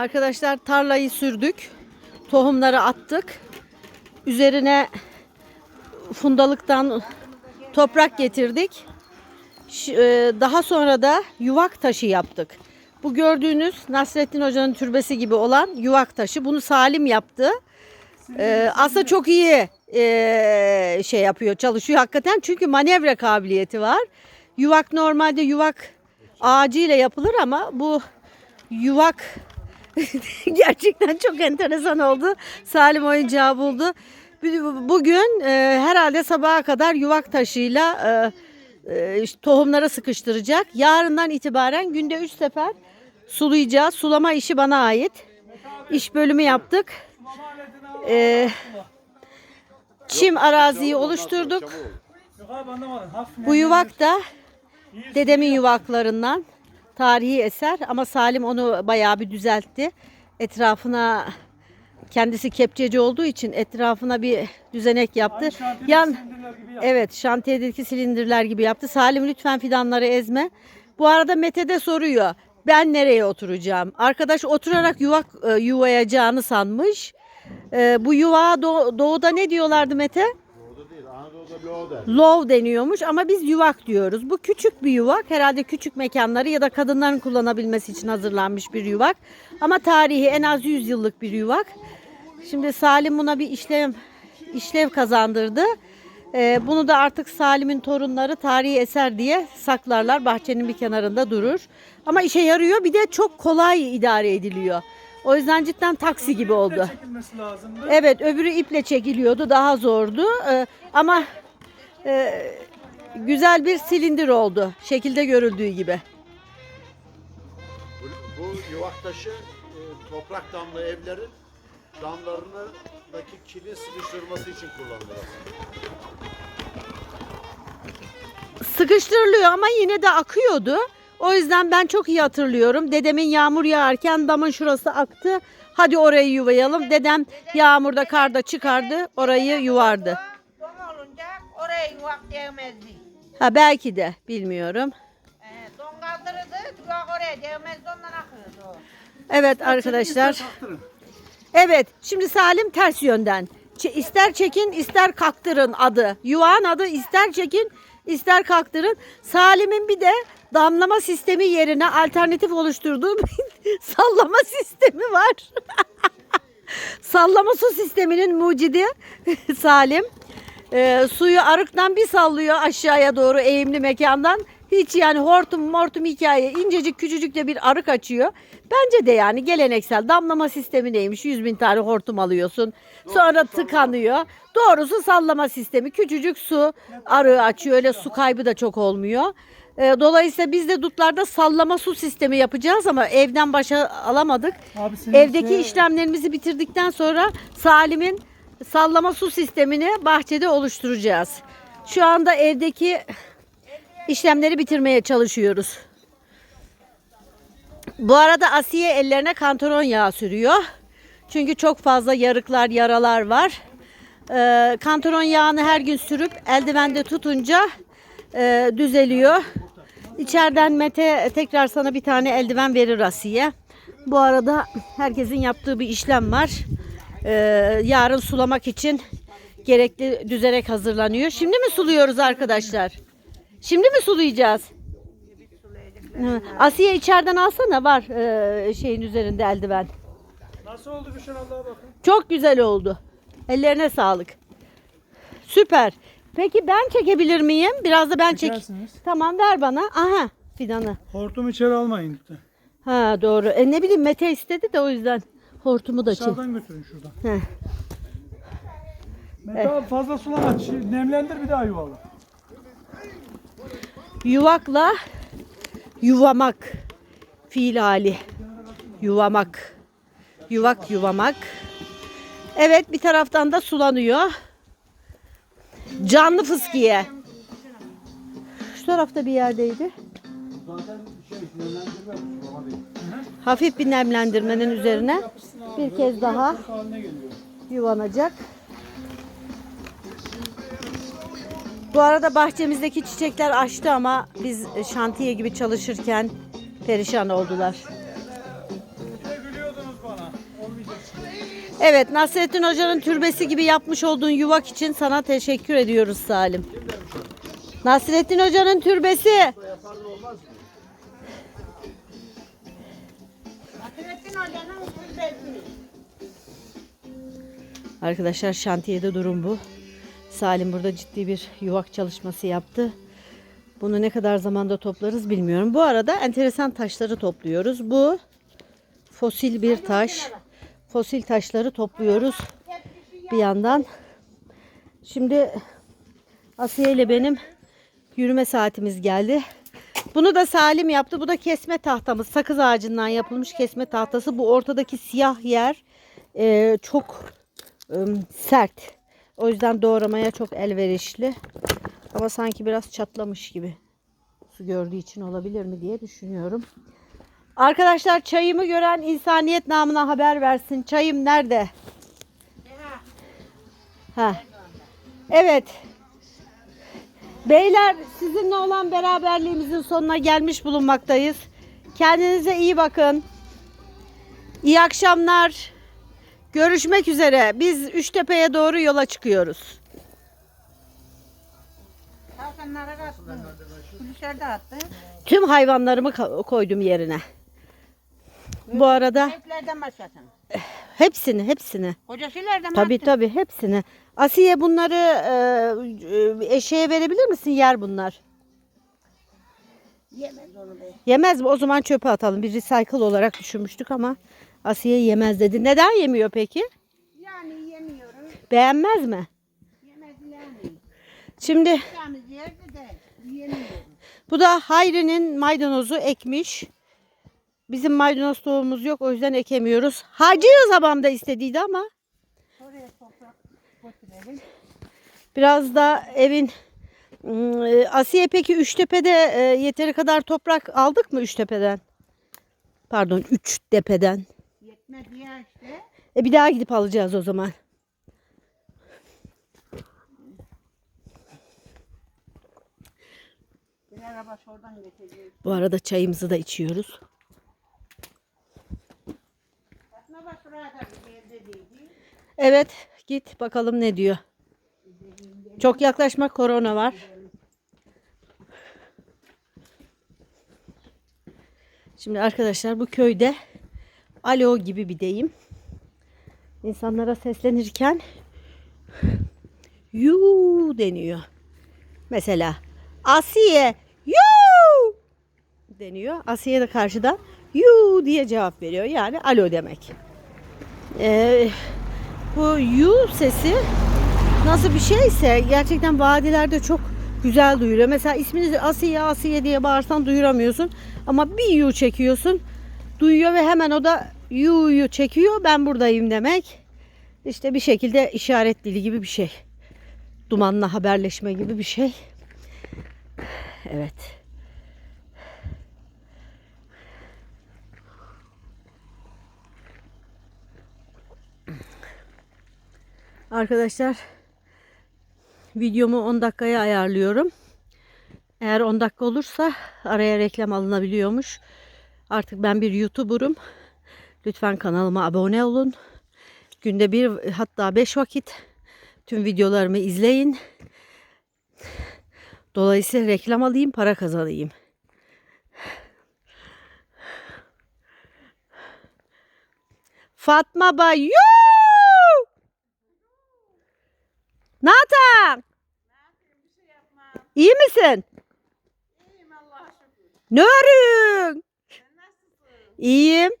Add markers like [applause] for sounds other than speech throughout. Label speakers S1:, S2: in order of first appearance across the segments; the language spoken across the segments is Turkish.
S1: Arkadaşlar tarlayı sürdük. Tohumları attık. Üzerine fundalıktan toprak getirdik. E, Daha sonra da yuvak taşı yaptık. Bu gördüğünüz Nasrettin Hoca'nın türbesi gibi olan yuvak taşı. Bunu Salim yaptı. Ee, aslında çok iyi e, şey yapıyor, çalışıyor hakikaten. Çünkü manevra kabiliyeti var. Yuvak normalde yuvak ağacıyla yapılır ama bu yuvak [laughs] gerçekten çok enteresan oldu. Salim oyuncağı buldu. Bu- Bugün e, herhalde sabaha kadar yuvak taşıyla e, e, tohumlara sıkıştıracak. Yarından itibaren günde 3 sefer sulayacağız. Sulama işi bana ait. İş bölümü yaptık. Ee, çim araziyi oluşturduk. Bu yuvak da dedemin yuvaklarından tarihi eser ama Salim onu bayağı bir düzeltti. Etrafına kendisi kepçeci olduğu için etrafına bir düzenek yaptı.
S2: Aynı
S1: Yan
S2: silindirler gibi yap.
S1: Evet şantiyedeki silindirler gibi yaptı. Salim lütfen fidanları ezme. Bu arada Mete de soruyor. Ben nereye oturacağım? Arkadaş oturarak yuvak e, yuvayacağını sanmış. E, bu yuva doğ- doğuda ne diyorlardı Mete?
S3: Değil,
S1: deniyormuş ama biz yuvak diyoruz. Bu küçük bir yuvak. Herhalde küçük mekanları ya da kadınların kullanabilmesi için hazırlanmış bir yuvak. Ama tarihi en az 100 yıllık bir yuvak. Şimdi Salim buna bir işlev işlev kazandırdı. Ee, bunu da artık Salim'in torunları tarihi eser diye saklarlar. Bahçenin bir kenarında durur. Ama işe yarıyor. Bir de çok kolay idare ediliyor. O yüzden cidden taksi gibi oldu.
S2: çekilmesi lazımdı.
S1: Evet öbürü iple çekiliyordu daha zordu Ee, ama e, güzel bir silindir oldu şekilde görüldüğü gibi.
S3: Bu, bu yuvak taşı e, toprak damlı evlerin damlarındaki kilin sıkıştırması için kullanılır.
S1: Sıkıştırılıyor ama yine de akıyordu. O yüzden ben çok iyi hatırlıyorum. Dedemin yağmur yağarken damın şurası aktı. Hadi orayı yuvayalım. Dedem yağmurda karda çıkardı orayı yuvardı.
S4: Don olunca oraya yuvak değmezdi.
S1: Ha belki de bilmiyorum.
S4: Ee, don kaldırırdı, yuvak oraya değmezdi ondan akıyordu o.
S1: Evet arkadaşlar. Evet, şimdi Salim ters yönden. Ç- İster çekin, ister kaktırın adı. Yuvağın adı ister çekin, ister kaktırın. Salim'in bir de damlama sistemi yerine alternatif oluşturduğu bir [laughs] sallama sistemi var. [laughs] sallama su sisteminin mucidi [laughs] Salim. Ee, suyu arıktan bir sallıyor aşağıya doğru eğimli mekandan. Hiç yani hortum mortum hikaye incecik küçücük de bir arık açıyor. Bence de yani geleneksel damlama sistemi neymiş? 100 bin tane hortum alıyorsun. Sonra tıkanıyor. Doğrusu sallama sistemi. Küçücük su arığı açıyor. Öyle su kaybı da çok olmuyor. Ee, dolayısıyla biz de dutlarda sallama su sistemi yapacağız ama evden başa alamadık.
S2: Abi senin
S1: Evdeki
S2: şey-
S1: işlemlerimizi bitirdikten sonra Salim'in sallama su sistemini bahçede oluşturacağız. Şu anda evdeki işlemleri bitirmeye çalışıyoruz. Bu arada Asiye ellerine kantaron yağı sürüyor. Çünkü çok fazla yarıklar, yaralar var. Ee, kantaron yağını her gün sürüp eldivende tutunca e, düzeliyor. İçeriden Mete tekrar sana bir tane eldiven verir Asiye. Bu arada herkesin yaptığı bir işlem var. Ee, yarın sulamak için gerekli düzenek hazırlanıyor. Şimdi mi suluyoruz arkadaşlar? Şimdi mi sulayacağız? Hı. Asiye içeriden alsana var e, şeyin üzerinde eldiven.
S2: Nasıl oldu bir şey Allah'a bakın.
S1: Çok güzel oldu. Ellerine sağlık. Süper. Peki ben çekebilir miyim? Biraz da ben çek.
S2: Çekersiniz.
S1: Tamam ver bana. Aha fidanı.
S2: Hortum içeri almayın lütfen.
S1: Ha doğru. E, ne bileyim Mete istedi de o yüzden hortumu da çek.
S2: Sağdan götürün şuradan.
S1: Heh.
S2: Mete abi fazla sulama. Nemlendir bir daha yuvalı.
S1: Yuvakla yuvamak fiil hali. Yuvamak. Yuvak yuvamak. Evet bir taraftan da sulanıyor. Canlı fıskiye. Şu tarafta bir yerdeydi. Hafif bir nemlendirmenin üzerine bir kez daha yuvanacak. Bu arada bahçemizdeki çiçekler açtı ama biz şantiye gibi çalışırken perişan oldular. Evet Nasrettin Hoca'nın türbesi gibi yapmış olduğun yuvak için sana teşekkür ediyoruz Salim. Nasrettin Hoca'nın türbesi. Arkadaşlar şantiyede durum bu. Salim burada ciddi bir yuvak çalışması yaptı. Bunu ne kadar zamanda toplarız bilmiyorum. Bu arada enteresan taşları topluyoruz. Bu fosil bir taş. Fosil taşları topluyoruz bir yandan. Şimdi Asiye ile benim yürüme saatimiz geldi. Bunu da Salim yaptı. Bu da kesme tahtamız. Sakız ağacından yapılmış kesme tahtası. Bu ortadaki siyah yer e, çok ım, sert. O yüzden doğramaya çok elverişli. Ama sanki biraz çatlamış gibi. Su gördüğü için olabilir mi diye düşünüyorum. Arkadaşlar çayımı gören insaniyet namına haber versin. Çayım nerede? Ha. Evet. Beyler sizinle olan beraberliğimizin sonuna gelmiş bulunmaktayız. Kendinize iyi bakın. İyi akşamlar. Görüşmek üzere. Biz Üçtepe'ye doğru yola çıkıyoruz.
S4: Hakanlara kattın. Dışarıda attın.
S1: Tüm hayvanlarımı koydum yerine. Bu arada
S4: Heplerden başlasın.
S1: hepsini hepsini.
S4: Kocasıyla da
S1: Tabii
S4: attın?
S1: tabii hepsini. Asiye bunları e, e, eşeğe verebilir misin? Yer bunlar.
S4: Yemez onu be.
S1: Yemez mi? O zaman çöpe atalım. Bir recycle olarak düşünmüştük ama Asiye yemez dedi. Neden yemiyor peki?
S4: Yani yemiyorum.
S1: Beğenmez mi?
S4: Yemez yani.
S1: Şimdi
S4: Yalnız yerde de yemiyorum.
S1: bu da Hayri'nin maydanozu ekmiş. Bizim maydanoz tohumumuz yok o yüzden ekemiyoruz. Hacı babam da istediydi ama
S4: Oraya toprak götürelim.
S1: biraz da evin Iı, e, Asiye peki Üçtepe'de e, yeteri kadar toprak aldık mı Üçtepe'den? Pardon Üçtepe'den.
S4: Yetmedi ya işte.
S1: E bir daha gidip alacağız o zaman. Bu arada çayımızı da içiyoruz. Evet git bakalım ne diyor. Çok yaklaşma korona var. Şimdi arkadaşlar bu köyde alo gibi bir deyim. İnsanlara seslenirken yu deniyor. Mesela Asiye yu deniyor. Asiye de karşıdan yu diye cevap veriyor. Yani alo demek. Ee, bu yu sesi nasıl bir şeyse gerçekten vadilerde çok güzel duyuluyor. Mesela isminizi Asiye Asiye diye bağırsan duyuramıyorsun. Ama bir yu çekiyorsun. Duyuyor ve hemen o da yu çekiyor. Ben buradayım demek. İşte bir şekilde işaret dili gibi bir şey. Dumanla haberleşme gibi bir şey. Evet. Arkadaşlar videomu 10 dakikaya ayarlıyorum. Eğer 10 dakika olursa araya reklam alınabiliyormuş. Artık ben bir YouTuber'ım. Lütfen kanalıma abone olun. Günde bir hatta 5 vakit tüm videolarımı izleyin. Dolayısıyla reklam alayım, para kazanayım. Fatma Bayu! Nathan! İyi misin?
S4: İyiyim Allah'a şükür. Nasılsın?
S1: İyiyim.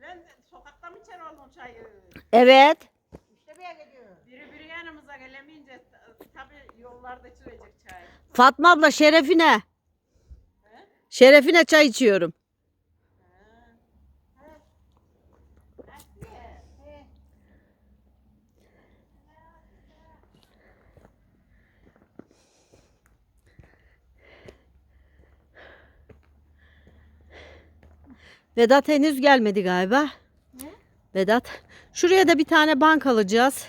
S4: Ben de sokakta mı içer oldum çayı?
S1: Evet.
S4: İşte bir gidiyor. Biri biri yanımıza gelemeyince tabii yollarda içilecek çay.
S1: Fatma abla şerefine. Şerefine çay içiyorum. Vedat henüz gelmedi galiba. Vedat. Şuraya da bir tane bank alacağız.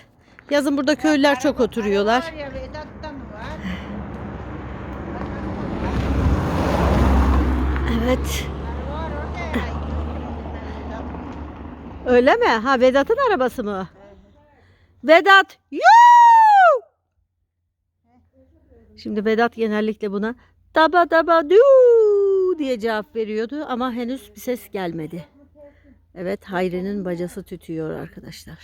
S1: Yazın burada köylüler çok oturuyorlar.
S4: Var ya Vedat'ta mı var?
S1: Evet. Öyle mi? Ha Vedat'ın arabası mı? Vedat. Yoo! Şimdi Vedat genellikle buna daba daba diye cevap veriyordu ama henüz bir ses gelmedi. Evet Hayri'nin bacası tütüyor arkadaşlar.